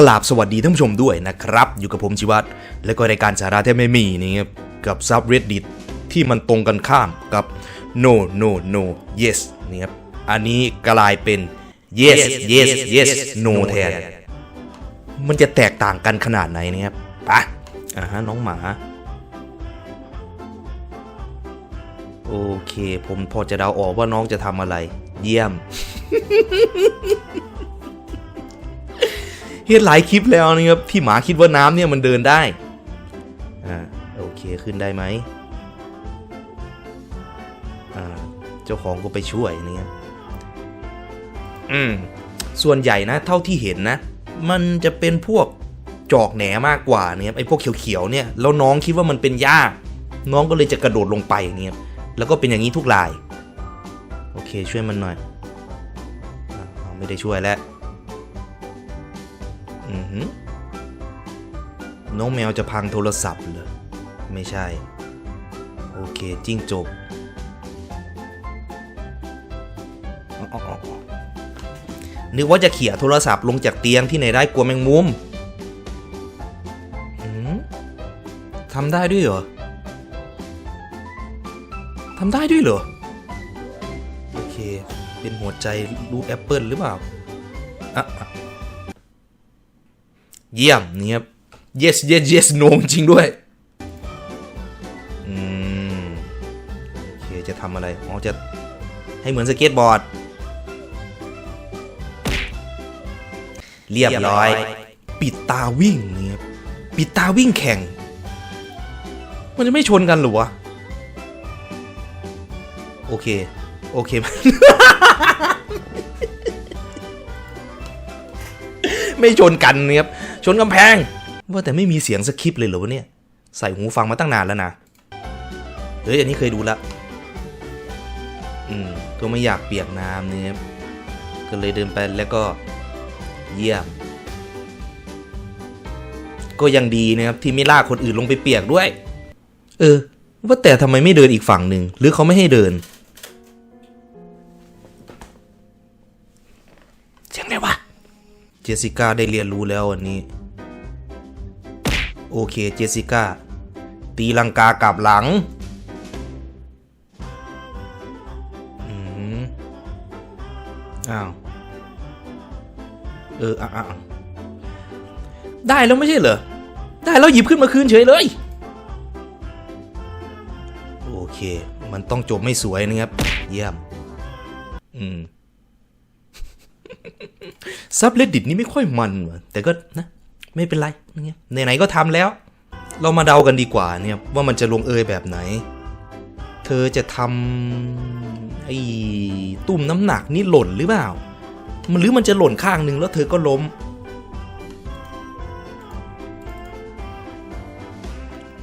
กราบสวัสดีท่านผู้ชมด้วยนะครับ อยู่กับผมชิวัตรและก็รายการสาระแทบไม่มีนี่ครับกับซับ reddit ที่มันตรงกันข้ามกับ no no no yes นี่ครับอันนี้กลายเป็น yes yes yes no แทนมันจะแตกต่างกันขนาดไหนเนี่ยครับไปะอ่าฮะน้องหมาโอเค ผมพอจะเดาออกว่าน้องจะทำอะไร เยี่ยม เห็นหลายคลิปแล้วนะครับที่หมาคิดว่าน้ำเนี่ยมันเดินได้อ่าโอเคขึ้นได้ไหมอ่าเจ้าของก็ไปช่วยนะครับอืมส่วนใหญ่นะเท่าที่เห็นนะ มันจะเป็นพวกจอกแหนมากกว่าเนี่ยไอ้พวกเขียวๆเนี่ยแล้วน้องคิดว่ามันเป็นหญ้าน้องก็เลยจะกระโดดลงไปเนี่ยแล้วก็เป็นอย่างนี้ทุกราย โอเคช่วยมันหน่อยอไม่ได้ช่วยแล้ว น้องแมวจะพังโทรศัพท์เหรอ ไม่ใช่ โอเค จิ้งจกนึกว่าจะเขี่ยโทรศัพท์ลงจากเตียงที่ไหนได้กลัวแมงมุมทำได้ด้วยเหรอ ทำได้ด้วยเหรอ โอเค เป็นหัวใจรูปแอปเปิลหรือเปล่า อะอะ เยี่ยมนี่ครับ yes yes yes no จริงด้วย อืมโอเคจะทำอะไร อ๋อ จะให้เหมือนสเก็ตบอร์ด เรียบร้อย ปิดตาวิ่งนี่ครับ ปิดตาวิ่งแข่ง มันจะไม่ชนกันเหรือวะ โอเค โอเคไม่ชนกันเนี่ยครับ ชนกำแพง ว่าแต่ไม่มีเสียงสคริปเลยเหรอวะเนี่ย ใส่หูฟังมาตั้งนานแล้วนะ เฮ้ย อันนี้เคยดูละ อืม ก็ไม่อยากเปียกน้ำเนี่ยก็เลยเดินไปแล้วก็เยี่ยม ก็ยังดีนะครับ ที่ไม่ลากคนอื่นลงไปเปียกด้วย เออ ว่าแต่ทำไมไม่เดินอีกฝั่งหนึ่ง หรือเขาไม่ให้เดินเสียงอะไรวะ เจสสิก้าได้เรียนรู้แล้ววันนี้ โอเคเจสสิก้า ตีลังกากลับหลังอืมอ้าว เอออ้าวได้แล้วไม่ใช่เหรอ ได้แล้วหยิบขึ้นมาคืนเฉยเลย โอเค มันต้องจบไม่สวยนะครับ เยี่ยม อืมซับเลดดิตนี่ไม่ค่อยมันว่ะแต่ก็นะ ไม่เป็นไรเนี่ยไหนๆก็ทำแล้ว เรามาเดากันดีกว่าเนี่ยว่ามันจะลงเอยแบบไหน เธอจะทำไอ้ตุ่มน้ำหนักนี่หล่นหรือเปล่า มันหรือมันจะหล่นข้างหนึ่งแล้วเธอก็ล้ม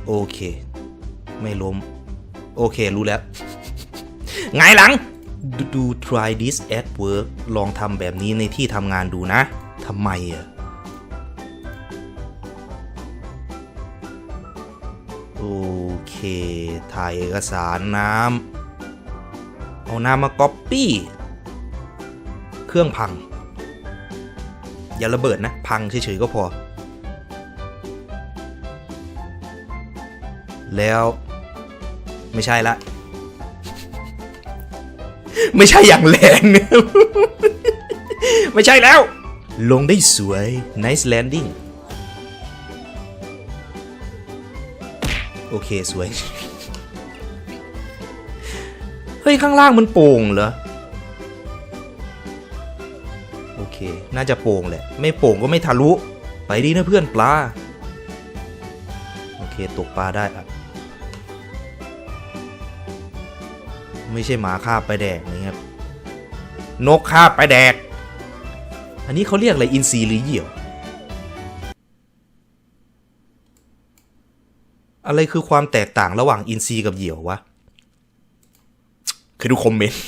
โอเค ไม่ล้ม โอเครู้แล้วไงหลังดู try this at work ลองทำแบบนี้ในที่ทำงานดูนะทำไมอะ เค ถ่ายเอกสารน้ำ เอาน้ำมาก๊อปปี้ เครื่องพัง อย่าระเบิดนะ พังเฉยๆก็พอ แล้วไม่ใช่ละ ไม่ใช่อย่างแรง ไม่ใช่แล้ว ลงได้สวย nice landing โอเคสวย เฮ้ย ข้างล่างมันโป่งเหรอ โอเค น่าจะโป่งแหละ ไม่โป่งก็ไม่ทะลุ ไปดีนะเพื่อนปลา โอเค ตกปลาได้อะไม่ใช่หมาคาบไปแดกนะครับ นกคาบไปแดก อันนี้เขาเรียกอะไร อินทรีหรือเหยี่ยว อะไรคือความแตกต่างระหว่างอินทรีกับเหยี่ยววะคือดูคอมเมนต์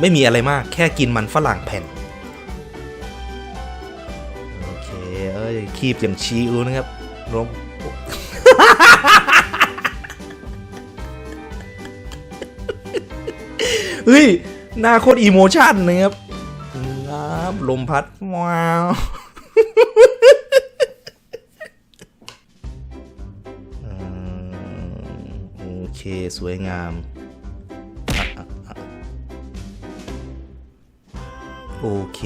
ไม่มีอะไรมาก แค่กินมันฝรั่งแผ่น โอเค เอ้ย คีบอย่างชิลนะครับรวมเฮ้ย หน้าโคตรอีโมชั่นนะครับลมพัดว้าว เคสวยงามโอเค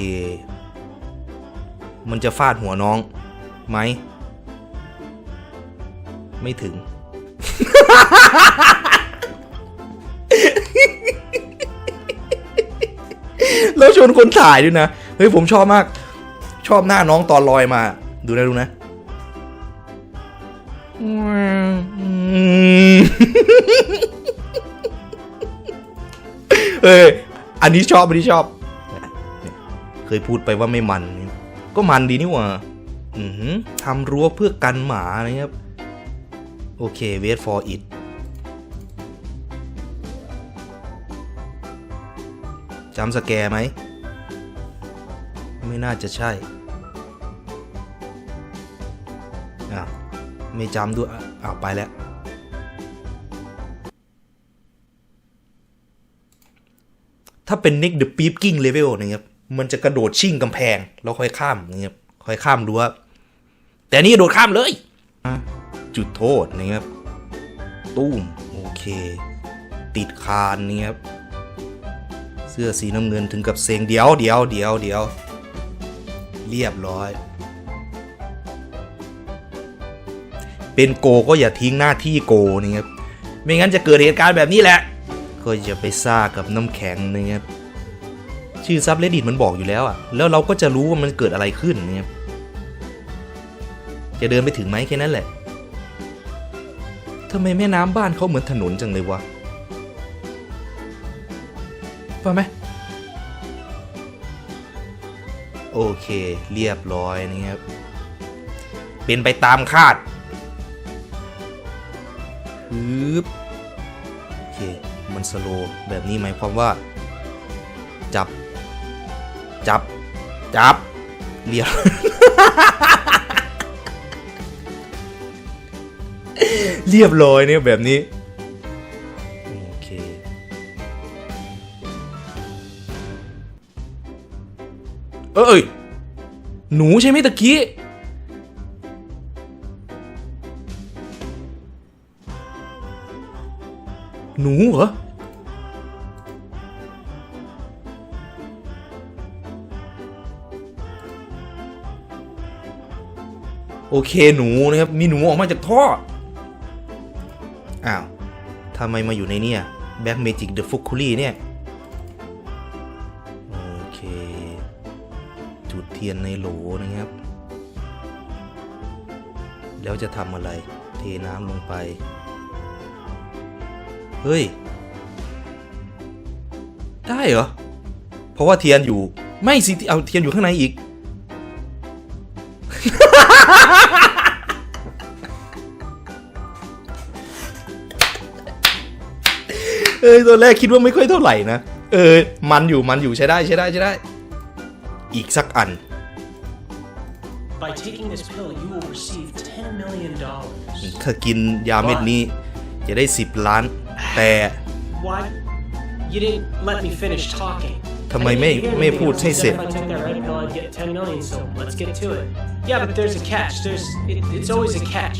มันจะฟาดหัวน้องไหม ไม่ถึง แล้วชวนคนถ่ายด้วยนะ เฮ้ย ผมชอบมาก ชอบหน้าน้องตอนลอยมา ดูนะ ดูนะ เอออันนี้ชอบอันนี้ชอบ เคยพูดไปว่าไม่มัน ก็มันดีนี่หว่าอือหือทำรั้วเพื่อกันหมานะครับ โอเค wait for it จำสแกร์ไหม ไม่น่าจะใช่อ้าวไม่จำด้วยอะอ้าวไปแล้ว ถ้าเป็น Nick the Peeping Level นะครับมันจะกระโดดชิ่งกำแพง แล้วค่อยข้ามนะครับค่อยข้ามรั้วแต่นี่โดดข้ามเลยจุดโทษนะครับตุ้มโอเค ติดคานนี่ครับเสื้อสีน้ำเงินถึงกับเซงเดียวเดียวเดียวเดียวเรียบร้อย เป็นโกก็อย่าทิ้งหน้าที่โกนะครับไม่งั้นจะเกิดเหตุการณ์แบบนี้แหละ ก็อย่าไปซ่ากับน้ำแข็งนะครับชื่อซับเลดิตมันบอกอยู่แล้วอะแล้วเราก็จะรู้ว่ามันเกิดอะไรขึ้นนะครับจะเดินไปถึงไหมแค่นั้นแหละทำไมแม่น้ำบ้านเขาเหมือนถนนจังเลยวะว่าไหมโอเค เรียบร้อยนะครับ เป็นไปตามคาดฮึบโอเค มันสโลว์แบบนี้หมายความว่า จับ จับ จับเรียบเรียบร้อยเนี่ยแบบนี้ โอเค เอ้ย หนูใช่ไหมตะกี้หนูเหรอ โอเคหนูนะครับ มีหนูออกมาจากท่อ อ้าวทำไมมาอยู่ในเนี่ยแบ็กเมจิกเดอะฟุกคูลี่เนี่ย โอเค จุดเทียนในโหลนะครับ แล้วจะทำอะไร เทน้ำลงไป เฮ้ย ได้เหรอ เพราะว่าเทียนอยู่ ไม่สิ เอาเทียนอยู่ข้างในอีก เอ้ยตอนแรกคิดว่าไม่ค่อยเท่าไหร่นะ เออ มันอยู่มันอยู่ใช้ได้ใช้ได้ใช้ได้ อีกสักอัน By taking this pill, you will receive $10 million. ถ้ากินยาเม็ดนี้ จะได้ 10 ล้าน แต่ Why? You didn't let me finish talking. ทำไมไม่ไม่พูดให้เสร็จ If I took that red pill, I'd get 10 million, so let's get to it. Yeah, but there's a catch. There's, it, it's always a catch.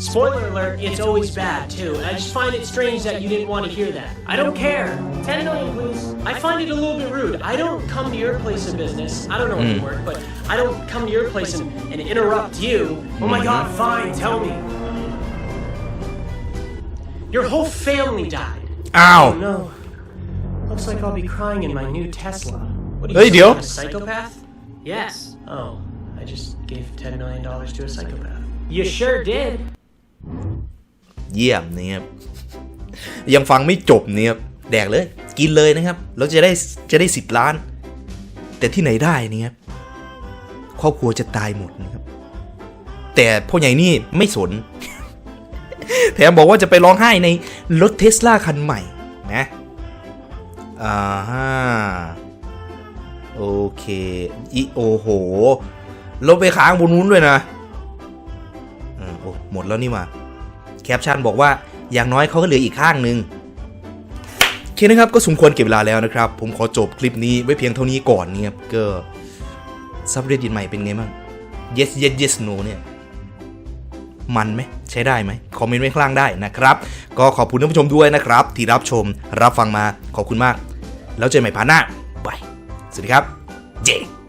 Spoiler alert, it's always bad, too. I just find it strange that you didn't want to hear that. I don't care. 10 million, please. I find it a little bit rude. I don't come to your place of business. I don't know what you hmm. work, but I don't come to your place and, and interrupt you. Oh my god, mm-hmm. fine, tell me. Your whole family died. Ow. Oh, no. Looks like I'll be crying in my new Tesla. What are you, there do? A psychopath? Yes. Oh, I just gave $10 million to a psychopath. You sure did. เยี่ยมนะครับยังฟังไม่จบเนี่ยแดกเลยกินเลยนะครับแล้วจะได้จะได้สิบล้าน แต่ที่ไหนได้เนี่ยครับครอบครัวจะตายหมดนะครับ แต่พ่อใหญ่นี่ไม่สน แถมบอกว่าจะไปร้องไห้ในรถเทสลาคันใหม่นะอ่าฮะโอเคอีโอโหรถไปค้างบนนู้นด้วยนะอืมโอ้หมดแล้วนี่หว่า ปชั่นบอกว่าอย่างน้อยเขาก็เหลืออีกข้างหนึ่งโอเคนะครับก็สมควรเก็บเวลาแล้วนะครับ ผมขอจบคลิปนี้ไว้เพียงเท่านี้ก่อนเนี่ยก็ซับเรดิตใหม่เป็นไงบ้าง yes yes yes no เนี่ยมันไหมใช้ได้ไหมคอมเมนต์ไว้ข้างล่างได้นะครับ ก็ขอบคุณท่านผู้ชมด้วยนะครับ ที่รับชมรับฟังมาขอบคุณมาก แล้วเจอกันใหม่พาร์ทหน้าบายสวัสดีครับเย้